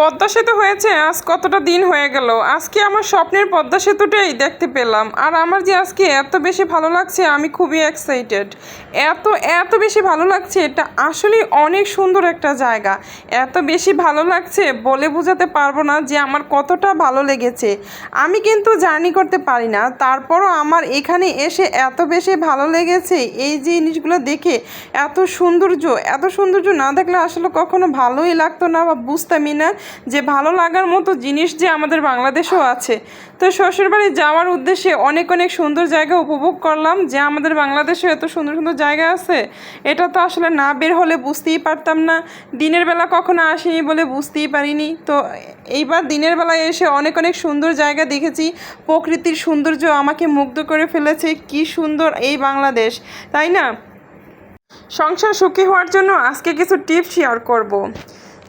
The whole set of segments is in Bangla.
পদ্মা সেতু হয়েছে, আজ কতটা দিন হয়ে গেল? আজকে আমার স্বপ্নের পদ্মা সেতুটাই দেখতে পেলাম। আর আমার যে আজকে এত বেশি ভালো লাগছে, আমি খুবই এক্সাইটেড এত এত বেশি ভালো লাগছে, এটা আসলে অনেক সুন্দর একটা জায়গা। এত বেশি ভালো লাগছে বলে বোঝাতে পারব না যে আমার কতটা ভালো লেগেছে। আমি কিন্তু জার্নি করতে পারি না, তারপরও আমার এখানে এসে এত বেশি ভালো লেগেছে, এই যে জিনিসগুলো দেখে, এত সৌন্দর্য এত সৌন্দর্য না দেখলে আসলে কখনো ভালোই লাগতো না বা বুঝতামই না যে ভালো লাগার মতো জিনিস যে আমাদের বাংলাদেশেও আছে। তো শ্বশুরবাড়ি যাওয়ার উদ্দেশ্যে অনেক অনেক সুন্দর জায়গা উপভোগ করলাম। যে আমাদের বাংলাদেশে এত সুন্দর সুন্দর জায়গা আছে, এটা তো আসলে না বের হলে বুঝতেই পারতাম না। দিনের বেলা কখনো আসিনি বলে বুঝতেই পারিনি। তো এইবার দিনের বেলায় এসে অনেক অনেক সুন্দর জায়গা দেখেছি। প্রকৃতির সৌন্দর্য আমাকে মুগ্ধ করে ফেলেছে। কি সুন্দর এই বাংলাদেশ, তাই না? সংসার সুখী হওয়ার জন্য আজকে কিছু টিপস শেয়ার করব।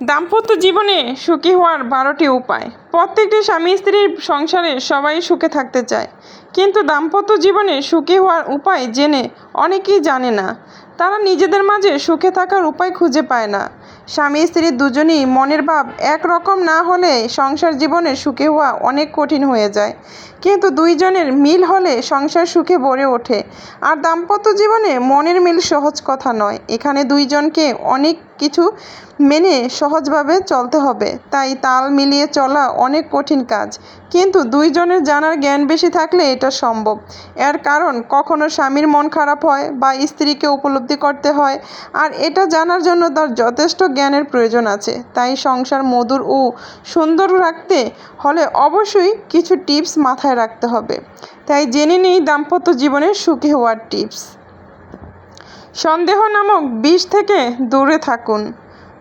দাম্পত্য জীবনে সুখী হওয়ার বারোটি উপায়। প্রত্যেকটি স্বামী স্ত্রীর সংসারে সবাই সুখে থাকতে চায়। কিন্তু দাম্পত্য জীবনে সুখী হওয়ার উপায় জেনে অনেকেই জানে না। তারা নিজেদের মাঝে সুখে থাকার উপায় খুঁজে পায় না। স্বামী স্ত্রী দুজনই মনের ভাব একরকম না হলে সংসার জীবনে সুখে হওয়া অনেক কঠিন হয়ে যায়। কিন্তু দুইজনের মিল হলে সংসার সুখে ভরে ওঠে। আর দাম্পত্য জীবনে মনের মিল সহজ কথা নয়। এখানে দুইজনকে অনেক কিছু মেনে সহজভাবে চলতে হবে। তাই তাল মিলিয়ে চলা অনেক কঠিন কাজ। কিন্তু দুইজনের জানার জ্ঞান বেশি থাকলে এটা সম্ভব। এর কারণ, কখনো স্বামীর মন খারাপ হয় বা স্ত্রীকে উপলব্ধি করতে হয়, আর এটা জানার জন্য তার যথেষ্ট জ্ঞানের প্রয়োজন আছে। তাই সংসার মধুর ও সুন্দর রাখতে হলে অবশ্যই কিছু টিপস মাথায় রাখতে হবে। তাই জেনে নিই দাম্পত্য জীবনের সুখী হওয়ার টিপস। সন্দেহ নামক বিষ থেকে দূরে থাকুন।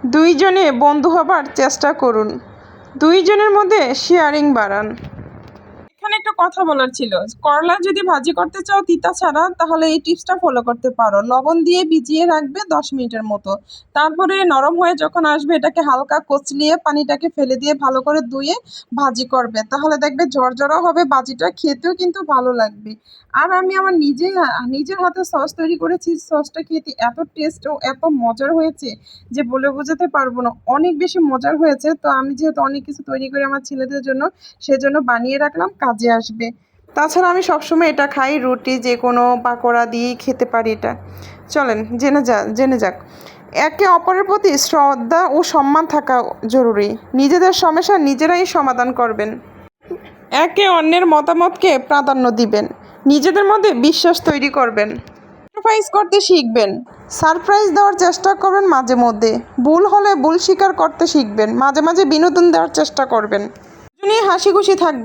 দুইজনে বন্ধু হবার চেষ্টা করুন। দুইজনের মধ্যে শেয়ারিং বাড়ান। এখানে একটা কথা বলার ছিল। করলা যদি ভাজি করতে চাও তিতা ছাড়া, তাহলে এই টিপসটা ফলো করতে পারো। লবণ দিয়ে ভিজিয়ে রাখবে দশ মিনিটের মতো। তারপরে নরম হয়ে যখন আসবে, এটাকে হালকা কচলিয়ে পানিটাকে ফেলে দিয়ে ভালো করে ধুয়ে ভাজি করবে। তাহলে দেখবে ঝরঝরা হবে, ভাজিটা খেতেও কিন্তু ভালো লাগবে। আর আমি আমার নিজে নিজের হাতে সস তৈরি করেছি। সসটা খেতে এত টেস্ট ও এত মজার হয়েছে যে বলে বোঝাতে পারব না। অনেক বেশি মজার হয়েছে। তো আমি যেহেতু অনেক কিছু তৈরি করি আমার ছেলেদের জন্য, সেজন্য বানিয়ে রাখলাম। কাজে আসবে। তাছাড়া আমি সবসময় এটা খাই, রুটি যে কোনো পাকোড়া দিয়েই খেতে পারি এটা। চলেন, জেনে যা, জেনে যাক। একে অপরের প্রতি শ্রদ্ধা ও সম্মান থাকা জরুরি। নিজেদের সমস্যা নিজেরাই সমাধান করবেন। একে অন্যের মতামতকে প্রাধান্য দিবেন। নিজেদের মধ্যে বিশ্বাস তৈরি করবেন। সারপ্রাইজ করতে শিখবেন। সারপ্রাইজ দেওয়ার চেষ্টা করবেন মাঝে মধ্যে। ভুল হলে ভুল স্বীকার করতে শিখবেন। মাঝে মাঝে বিনোদন দেওয়ার চেষ্টা করবেন। হাসি খুশি থাকবেন।